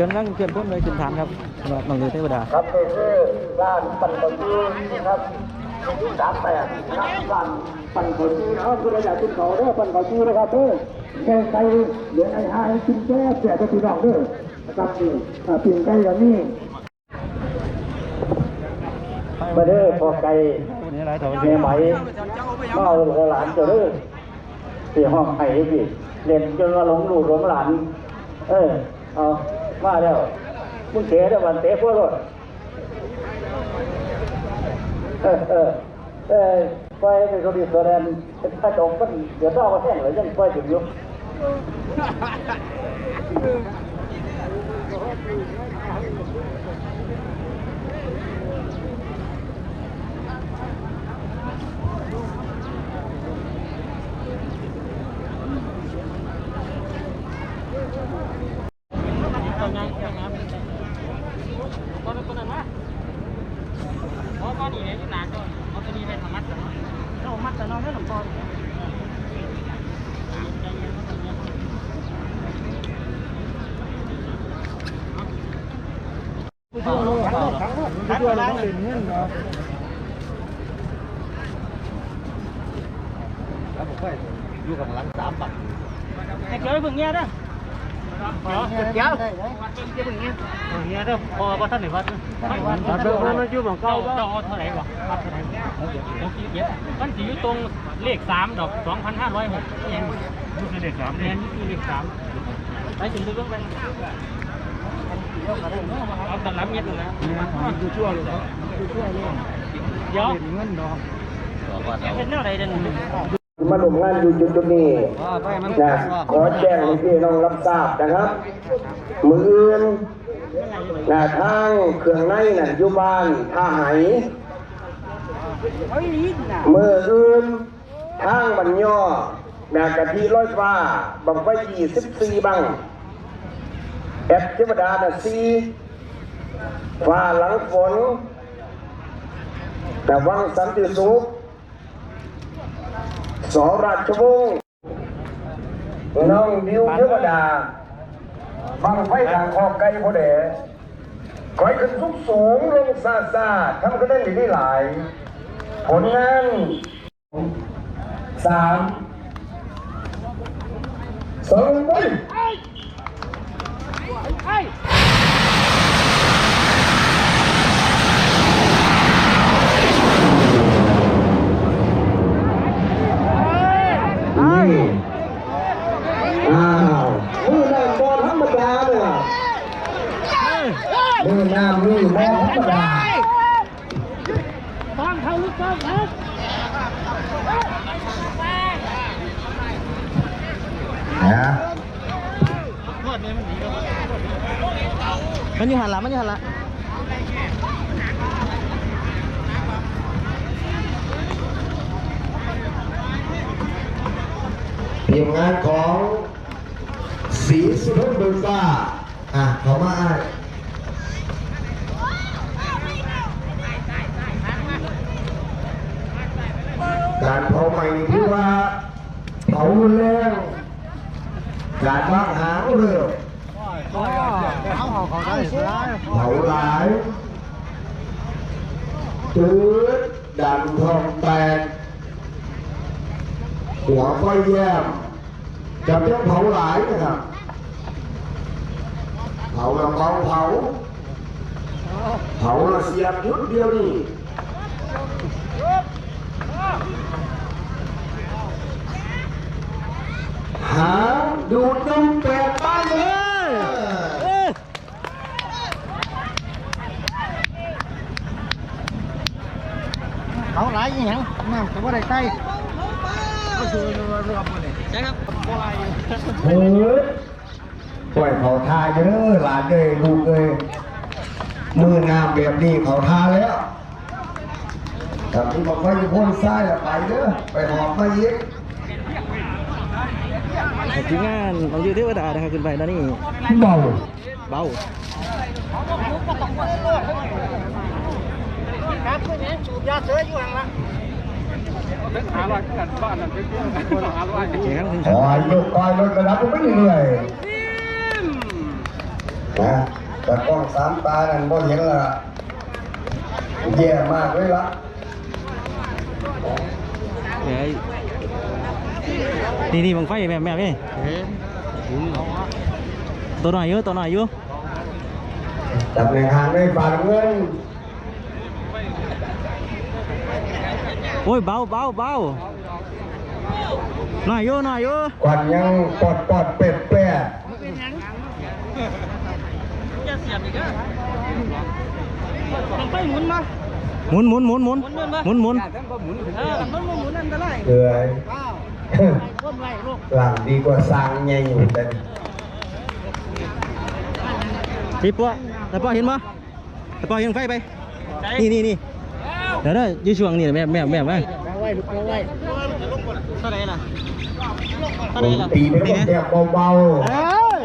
กำลังเกินพ้นเลยขึ้นฐานครับหรับน้องนิวเทวดาครับนี่คือร้านปันปะจีนครับสามแปดครับร้านปันปะจีเอาคุณอยากกินเขาเด้อปันปะจีนะครับเด้อแค่ไก่เหลือไอ้ห้าให้กินแค่แก่จะพี่น้องเด้อนะครับนี่ถ้าปิ่งไก่อย่างนี้มาเด้อพอไก่เนี่อะไรต่อเมียไหมก็เอาหลานเจอเด้อ เสียห้องไข่พี่เด่นจนว่าหลงลูกหลงหลาน เออ เอามาแล้วมึงเตะได้วันเตะพวกรถเออเออเออไปเป็นคนดีตัวแดนถ้าจบก็เดี๋ยวต้องเอามาแท่งเลยยังไปถึงยุค เกี่ยวเพิ่งเงี้ยเด้อเกี่ยวเกี่ยวเพิ่งเงี้ยเงี้ยเด้อพอพอท่าน ไหนวัดวัดเบิ่งมันอยู่ของเก่าเจ้าเท่าไหร่วะวัดเท่าไหร่หกสิบเจ็ดมันสิอยู่ตรงเลขสามดอกสองพันห้าร้อยหกเองนี่คือเลขสามเองนี่คือเลขสามไปถึงเรื่องไป เอาตลับเม็ดนะดูชั่วเลยดูชั่วเลยเดี๋ยวเงินดอกเป็นเรื่องอะไรเด่นมาลงงานอยู่จุดตรงนี้นะขอแจ้งพี่น้องรับทราบนะครับ มืออื่นนะทางเครื่องในนั่นอยู่บ้านท่าไหมืออื่นทางบันย่อนะกะทิร้อยฟ้าบังไฟยี่สิบสี่บัง แอปเทวดาน่ะสี่ฟ้าหลังฝน แต่วังสันติสุขสอราชวงศ์น้องดิวเทวดาบังไฟทางคอไก่พอแดคอยขึ้นสูงสูงลงซาซาทำก็ได้ดีหลาย ผลงานสามสองไป นี่อ้าวมือน้ำบอธรรมดาเนี่ยมือน้ำนี่บอธรรมดาฟังเขาลูกฟังนะนะ มันอยู่หันหลังมันอยู่หันหลังทีมงานของสีสุพรรณบุรีฟ้าอะเขามาอะการเผาใหม่ที่ว่าเผาแรงการวางหางเรือ เขาเขาเขาได้ เผาหลาย จืดดันทองแตกหัวไฟแย้มจะเป็นเผาหลายนะครับ เผาแล้วเผาเผา เผาและเสียบยุดเดียวนี่หาดูดนมแปดบ้านเลย เขาหลายอีหยังน้ำแต่ว่าได้ใกล้เขาคือรวมเลยใช่ครับโบราณเฮ้ยปล่อยเขาทาเยอะหลานเลยลูกเลยมือน้ำแบบนี้เขาทาแล้วถ้าพี่บอกว่าอยู่พ้นซ้ายไปเด้อไปหอบมาอีกทีงานน้องนิวเทวดานะครับขึ้นไปตอนนี้เบาเบา ครับเพื่อนเนี่ยสูบยาเสืออยู่ห่างละหาร้อยกันบ้านนั่นเป็นคนหาร้อยโอเคครับคุณคอยยกคอยลดระดับไปเรื่อยๆนะแต่กล้องสามตานั่นก็เห็นและแย่มากเลยละเดี๋ยวนี่นี่บังไฟแม่แม่นี่ตัวหน่อยอยู่ตัวหน่อยอยู่จับในหางในฝากเงิน โอ้ยเบาเบาเบาหน่อยอยู่หน่อยอยู่ควันยังปอดปอดเป็ดแปะไปหมุนมาหมุนหมุนหมุนหมุนหมุนหมุนเออมันหมุนอันตรายเหนื่อยก้นไว้ลูกหลังดีกว่าสร้างใหญ่อยู่แต่พี่ปัวแต่ปัวเห็นปะแต่ปัวเห็นไฟไปนี่นี่นี่ เดี๋ยวเด้ออยืช่วงนี่แม่แม่แม่แม่ไว้ลูกไว้เท่าไหร่ล่ะผมตีไปก็แค่เบาเอ้ย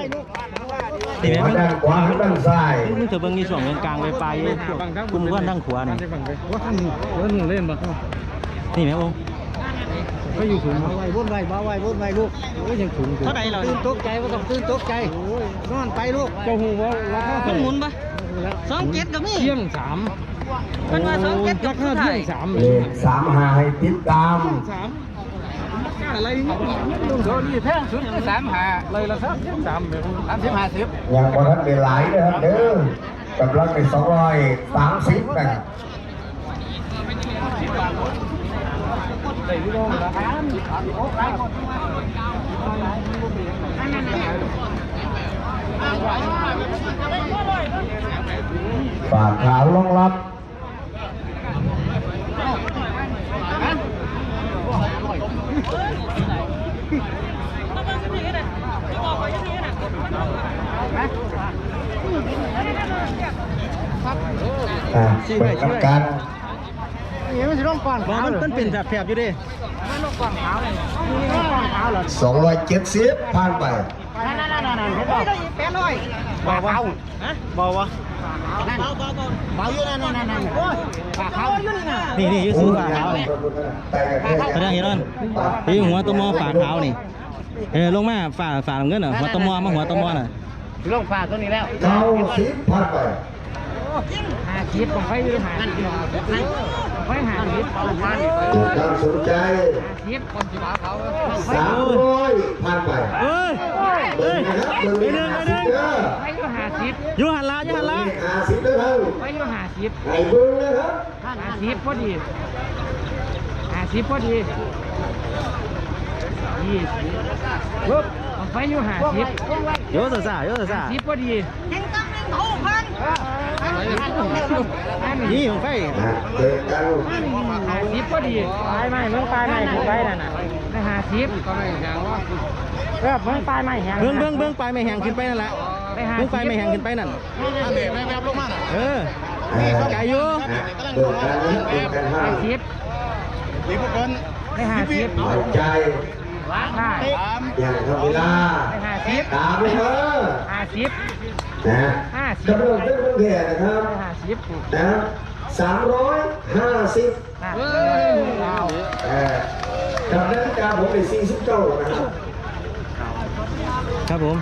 ๆนี่แม่หัวมึงด้านขวาหันด้านซ้ายมึงเถอะเบิ่งนี่ช่วงกลางๆไปปลายอยู่พวกกลุ่มก้อนทั้งขวานี่ว่าท่านว่าหนึ่งเล่นบ่นี่แม่โอ้ก็อยู่สูงมาไว้บนไว้มาไว้บนไว้ลูกโอ้ยยังสูงเท่าไหร่เราตื่นตกใจว่าต้องตื่นตกใจนอนไปลูกเจ้าหูว่าราคามันหมุนปะสองเจ็ดก็มีเที่ยงสาม มันว่าสองเจ็ดกับราสุคาดท้าเที่ยยงสามเลขสามหาให้ติดตามสามอะไรนี่ลุงโซนี่แพงสุดสามหาเลยละครับสามสามสิบห้าสิบยังพอท่านได้หลายนะครับเด้อกับรังในสองร้อยสามสิบนะครับเลยพี่น้องละครับฝากขาวลงรับ อ่า เปิดทำการนี่มันจะต้องก่อนบอกมันมันเป็นแบบแผบอยู่ดิมันต้องก่อนขาวเลยต้องก่อนขาวเหรอสองร้อยเจ็ดสิบผ่านไปนั่นนั่นนั่นนั่นเห็นป่ะแปดร้อยบ่าวาวฮะเบาวะนั่นเบาเบาเบาเบาอยู่นั่นนั่นนั่นนั่นโอ้ยปากเขาอยู่นี่นะนี่นี่อยูสูงฝาขาวนี่แต่กันแสดงเห็นนั่นที่หัวตวมอฝาขาวนี่เออลงมาฝาฝาเงินอะหัวตวมอมาหัวตวมอน่ะลงฝาตัวนี้แล้วเก้าสิบผ่านไป หาคิดผมไปอยู่หาคิดไปหาคิดเอาพันเกิดการสนใจคิดคนที่มาเขาสามร้อยผ่านไปเอ้ยเบิ้งนะครับไปหนึ่งไปหสินึ่บงไปอยู่หาคิดอยู่หันละอยู่หันละหาสิบเด้อท่าไปอยู่หาคิดไอ้เบิ้งนะครับหาคิดพอดีหาคิดพอดียี่สิบปุ๊บไปอยู่หาคิดโยสซ่าโยสซ่าคิดพอดียังต้องหนึ่งหกพัน นี่ของไฟนะเกิดการหาสิบพอดีปลายไม้เมืองปลายไม้ถูกไปนั่นน่ะได้หาสิบก็ไม่แหงว่าเออเมืองปลายไม้แหงเบิ้งเบิ้งเบิ้งปลายไม่แห้งขึ้นไปนั่นแหละได้หาเบิ้งปลายไม่แห้งขึ้นไปนั่นเออเอ่อไก่อยู่นะเกิดการนี้เกิดการห้าหาสิบได้หาสิบหายใจได้อย่างทำเวลาได้หาสิบตามไปเถอะหาสิบนะห้าสิบกำลังเป็นคนแก่นะครับได้หาสิบนะสามร้อยห้าสิบเฮ้ยเก้าเอ่อกับนาฬิกาผมเป็นสี่สิบเก้านะครับ ครับผม